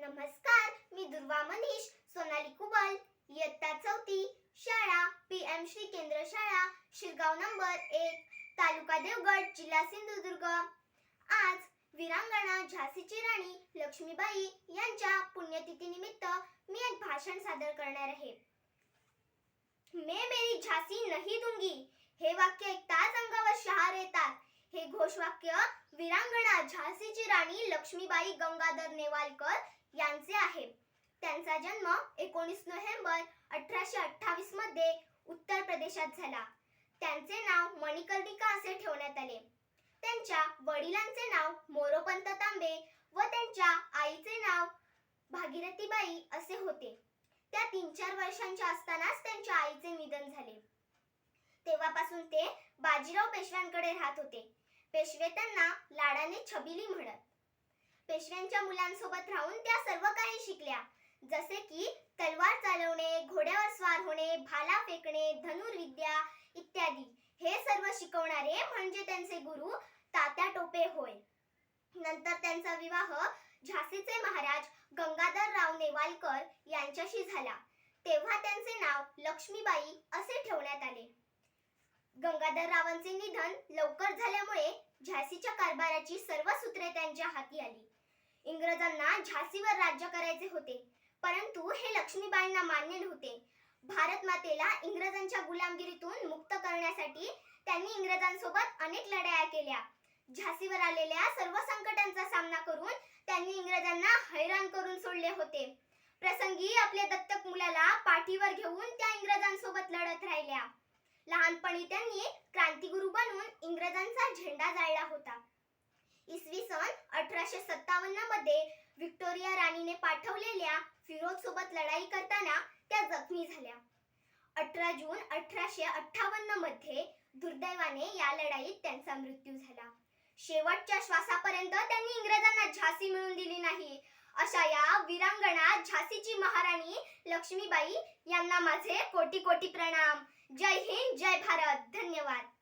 नमस्कार मी दुर्वा मनीष सोनाली कुबल. इयत्ता चौथी शाळा पी एम श्री केंद्र शाळा शिरगाव नंबर एक तालुका देवगड जिल्हा सिंधुदुर्ग. आज वीरांगणा झाशीची राणी लक्ष्मीबाई यांच्या पुण्यतिथीनिमित्त मी एक भाषण सादर करणार आहे. मैं मेरी झांसी नहीं दूंगी हे वाक्य ऐकताच अंगावर शहार येतात. हे घोषवाक्य वीरांगणा झाशीची राणी लक्ष्मीबाई गंगाधर नेवालकर यांचे आहे. त्यांचा जन्म एकोणीस नोव्हेंबर अठराशे अठ्ठावीसमध्ये उत्तर प्रदेशात झाला. त्यांचे नाव मणिकर्णिका असे ठेवण्यात आले. त्यांच्या वडिलांचे नाव मोरोपंत तांबे व त्यांच्या आईचे नाव भागीरथीबाई असे होते. त्या तीन चार वर्षांच्या असतानाच त्यांच्या आईचे निधन झाले. तेव्हापासून ते बाजीराव पेशव्यांकडे राहत होते. पेशवे त्यांना लाडाने छबिली म्हणत. पेशव्यांच्या मुलांसोबत राहून त्या सर्व काही शिकल्या. जसे की तलवार चालवणे घोड्यावर स्वार होणे भाला फेकणे धनुर्विद्या इत्यादी. हे सर्व शिकवणारे म्हणजे त्यांचे गुरु तात्या टोपे होय. नंतर त्यांचा विवाह झाशीचे महाराज गंगाधरराव नेवालकर यांच्याशी झाला. तेव्हा त्यांचे नाव लक्ष्मीबाई असे ठेवण्यात आले. गंगाधररावांचे निधन लवकर झाल्यामुळे झाशीच्या कारभाराची सर्व सूत्रे त्यांच्या हाती आली. इंग्रजांना झाशीवर राज्य करायचे होते. परंतु हे लक्ष्मीबाईंना मान्य नव्हते. भारत मातेला इंग्रजांच्या गुलामगिरीतून मुक्त करण्यासाठी त्यांनी इंग्रजांसोबत अनेक लढाया केल्या. झाशीवर आलेल्या सर्व संकटांचा सामना करून त्यांनी इंग्रजांना हैराण करून सोडले होते. प्रसंगी आपल्या दत्तक मुलाला पाठीवर घेऊन त्या इंग्रजांसोबत लढत राहिल्या. लहानपणी त्यांनी क्रांतीगुरु बनून इंग्रजांचा झेंडा जाळला होता. इसवी सन अठराशे सत्तावन्नमध्ये व्हिक्टोरिया राणीने पाठवलेल्या फिरोज सोबत लढाई करताना त्या जखमी झाल्या. अठरा जून अठराशे अठ्ठावन्नमध्ये दुर्दैवाने या लढाईत त्यांचा मृत्यू झाला. शेवटच्या श्वासापर्यंत त्यांनी इंग्रजांना झाशी मिळून दिली नाही. अशा या वीरांगणा झाशीची महाराणी लक्ष्मीबाई यांना माझे कोटी कोटी प्रणाम. जय हिंद जय भारत. धन्यवाद.